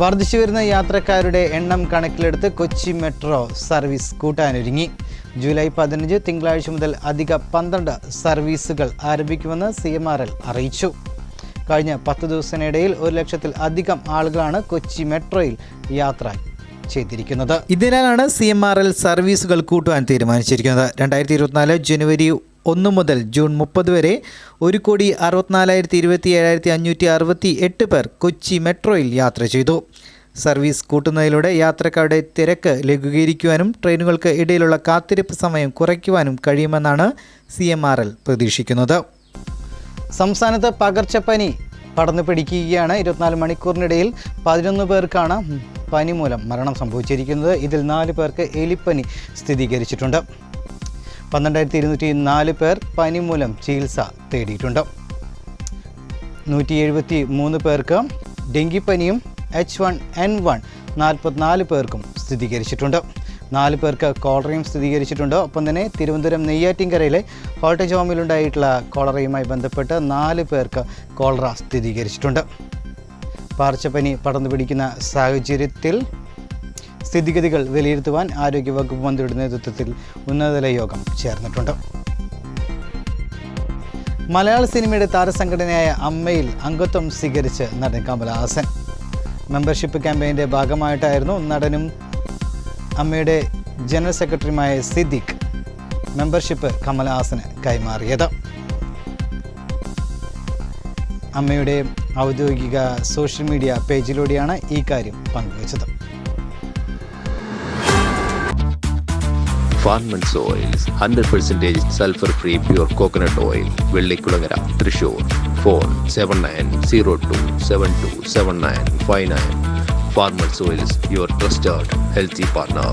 വർദ്ധിച്ചു വരുന്ന യാത്രക്കാരുടെ എണ്ണം കണക്കിലെടുത്ത് കൊച്ചി മെട്രോ സർവീസ് കൂട്ടാനൊരുങ്ങി. ജൂലൈ പതിനഞ്ച് തിങ്കളാഴ്ച മുതൽ അധിക പന്ത്രണ്ട് സർവീസുകൾ ആരംഭിക്കുമെന്ന് സി എം ആർ എൽ അറിയിച്ചു. കഴിഞ്ഞ പത്ത് ദിവസത്തിനിടയിൽ ഒരു ലക്ഷത്തിൽ അധികം ആളുകളാണ് കൊച്ചി മെട്രോയിൽ യാത്ര ചെയ്തിരിക്കുന്നത്. ഇതിനാലാണ് സി എം ആർ എൽ സർവീസുകൾ കൂട്ടുവാൻ തീരുമാനിച്ചിരിക്കുന്നത്. രണ്ടായിരത്തി ഇരുപത്തിനാല് ജനുവരി ഒന്ന് മുതൽ ജൂൺ മുപ്പത് വരെ ഒരു കോടി അറുപത്തിനാലായിരത്തി ഇരുപത്തി ഏഴായിരത്തി അഞ്ഞൂറ്റി അറുപത്തി എട്ട് പേർ കൊച്ചി മെട്രോയിൽ യാത്ര ചെയ്തു. സർവീസ് കൂട്ടുന്നതിലൂടെ യാത്രക്കാരുടെ തിരക്ക് ലഘൂകരിക്കുവാനും ട്രെയിനുകൾക്ക് ഇടയിലുള്ള കാത്തിരിപ്പ് സമയം കുറയ്ക്കുവാനും കഴിയുമെന്നാണ് സി പ്രതീക്ഷിക്കുന്നത്. സംസ്ഥാനത്ത് പകർച്ചപ്പനി പടർന്നു പിടിക്കുകയാണ്. ഇരുപത്തിനാല് മണിക്കൂറിനിടയിൽ പതിനൊന്ന് പേർക്കാണ് പനി മൂലം മരണം സംഭവിച്ചിരിക്കുന്നത്. ഇതിൽ നാല് പേർക്ക് എലിപ്പനി സ്ഥിരീകരിച്ചിട്ടുണ്ട്. പന്ത്രണ്ടായിരത്തി ഇരുന്നൂറ്റി നാല് പേർ പനി മൂലം ചികിത്സ തേടിയിട്ടുണ്ട്. നൂറ്റി എഴുപത്തി മൂന്ന് പേർക്ക് ഡെങ്കിപ്പനിയും എച്ച് വൺ എൻ വൺ നാൽപ്പത്തിനാല് പേർക്കും സ്ഥിരീകരിച്ചിട്ടുണ്ട്. നാല് പേർക്ക് കോളറയും സ്ഥിരീകരിച്ചിട്ടുണ്ട്. ഒപ്പം തന്നെ തിരുവനന്തപുരം നെയ്യാറ്റിൻകരയിലെ കോട്ടേജ് ഹോമിലുണ്ടായിട്ടുള്ള കോളറയുമായി ബന്ധപ്പെട്ട് നാല് പേർക്ക് കോളറ സ്ഥിരീകരിച്ചിട്ടുണ്ട്. പാർച്ചപ്പനി പടർന്നു പിടിക്കുന്ന സാഹചര്യത്തിൽ സ്ഥിതിഗതികൾ വിലയിരുത്തുവാൻ ആരോഗ്യവകുപ്പ് മന്ത്രിയുടെ നേതൃത്വത്തിൽ ഉന്നതതല യോഗം ചേർന്നിട്ടുണ്ട്. മലയാള സിനിമയുടെ താരസംഘടനയായ അമ്മയിൽ അംഗത്വം സ്വീകരിച്ച് നടൻ കമലഹാസൻ മെമ്പർഷിപ്പ് ക്യാമ്പയിന്റെ ഭാഗമായിട്ടായിരുന്നു നടനും അമ്മയുടെ ജനറൽ സെക്രട്ടറിയുമായ സിദ്ദിഖ് മെമ്പർഷിപ്പ് കമലഹാസന് കൈമാറിയത്. അമ്മയുടെ ഔദ്യോഗിക സോഷ്യൽ മീഡിയ പേജിലൂടെയാണ് ഈ കാര്യം പങ്കുവച്ചത്. Farmans oils hundred percentage sulphur free pure coconut oil Vellikkulangara Thrissur phone seven nine zero two seven two seven nine five nine Farmans oils your trusted healthy partner